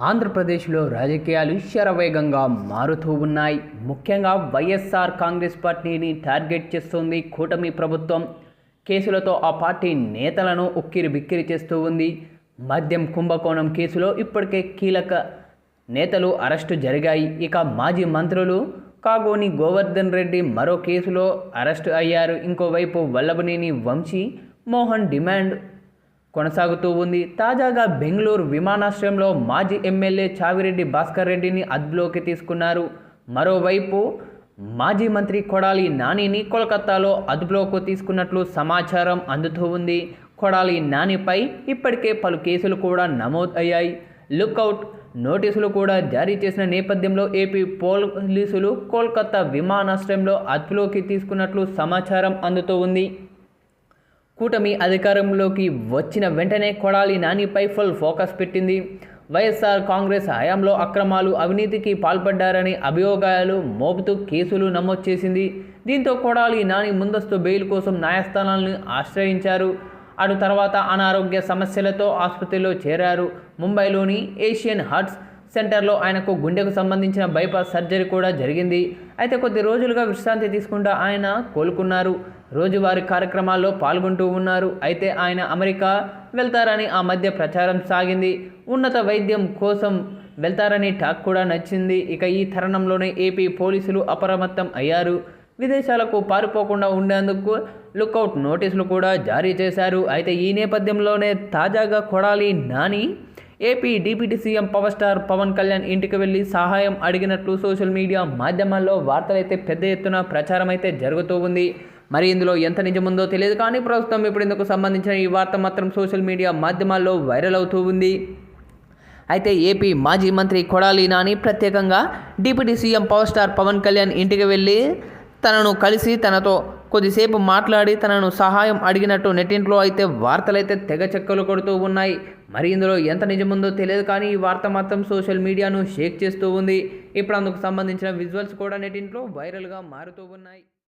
ఆంధ్రప్రదేశ్లో రాజకీయాలు శరవేగంగా మారుతూ ఉన్నాయి. ముఖ్యంగా వైఎస్ఆర్ కాంగ్రెస్ పార్టీని టార్గెట్ చేస్తోంది కూటమి ప్రభుత్వం. కేసులతో ఆ పార్టీ నేతలను ఉక్కిరి బిక్కిరి చేస్తూ ఉంది. మద్యం కుంభకోణం కేసులో ఇప్పటికే కీలక నేతలు అరెస్టు జరిగాయి. ఇక మాజీ మంత్రులు కాగోని గోవర్ధన్ రెడ్డి మరో కేసులో అరెస్టు అయ్యారు. ఇంకోవైపు వల్లభనేని వంశీ మోహన్ డిమాండ్ కొనసాగుతూ ఉంది. తాజాగా బెంగళూరు విమానాశ్రయంలో మాజీ ఎమ్మెల్యే చావిరెడ్డి భాస్కర్ రెడ్డిని అదుపులోకి తీసుకున్నారు. మరోవైపు మాజీ మంత్రి కొడాలి నానిని కోల్కతాలో అదుపులోకి తీసుకున్నట్లు సమాచారం అందుతూ ఉంది. కొడాలి నానిపై ఇప్పటికే పలు కేసులు కూడా నమోదయ్యాయి. లుక్అవుట్ నోటీసులు కూడా జారీ చేసిన నేపథ్యంలో ఏపీ పోలీసులు కోల్కతా విమానాశ్రయంలో అదుపులోకి తీసుకున్నట్లు సమాచారం అందుతూ ఉంది. కూటమి అధికారంలోకి వచ్చిన వెంటనే కొడాలి నానిపై ఫుల్ ఫోకస్ పెట్టింది. వైఎస్ఆర్ కాంగ్రెస్ హయాంలో అక్రమాలు అవినీతికి పాల్పడ్డారని అభియోగాలు మోపుతూ కేసులు నమోదు చేసింది. దీంతో కొడాలి నాని ముందస్తు బెయిల్ కోసం న్యాయస్థానాలను ఆశ్రయించారు. అటు తర్వాత అనారోగ్య సమస్యలతో ఆసుపత్రిలో చేరారు. ముంబైలోని ఏషియన్ హార్ట్స్ సెంటర్లో ఆయనకు గుండెకు సంబంధించిన బైపాస్ సర్జరీ కూడా జరిగింది. అయితే కొద్ది రోజులుగా విశ్రాంతి తీసుకుంటూ ఆయన కోలుకున్నారు. రోజువారీ కార్యక్రమాల్లో పాల్గొంటూ ఉన్నారు. అయితే ఆయన అమెరికా వెళ్తారని ఆ మధ్య ప్రచారం సాగింది. ఉన్నత వైద్యం కోసం వెళ్తారని టాక్ కూడా నచ్చింది. ఇక ఈ తరుణంలోనే ఏపీ పోలీసులు అప్రమత్తం అయ్యారు. విదేశాలకు పారిపోకుండా ఉండేందుకు లుకౌట్ నోటీసులు కూడా జారీ చేశారు. అయితే ఈ నేపథ్యంలోనే తాజాగా Kodali Nani AP deputy CM power star Pawan Kalyan ఇంటికి వెళ్ళి సహాయం అడిగినట్లు సోషల్ మీడియా మాధ్యమాల్లో వార్తలైతే పెద్ద ఎత్తున ప్రచారం అయితే జరుగుతూ ఉంది. మరి ఇందులో ఎంత నిజముందో తెలియదు కానీ ప్రస్తుతం ఇప్పుడు ఇందుకు సంబంధించిన ఈ వార్త మాత్రం సోషల్ మీడియా మాధ్యమాల్లో వైరల్ అవుతూ ఉంది. అయితే ఏపీ మాజీ మంత్రి కొడాలి నాని ప్రత్యేకంగా deputy CM power star Pawan Kalyan ఇంటికి వెళ్ళి తనను కలిసి తనతో కొద్దిసేపు మాట్లాడి తనను సహాయం అడిగినట్టు నెట్టింట్లో అయితే వార్తలైతే తెగ చెక్కలు కొడుతూ ఉన్నాయి. మరి ఇందులో ఎంత నిజముందో తెలియదు కానీ ఈ వార్త మాత్రం సోషల్ మీడియాను షేక్ చేస్తూ ఉంది. ఇప్పుడు అందుకు సంబంధించిన విజువల్స్ కూడా నెటింట్లో వైరల్గా మారుతూ ఉన్నాయి.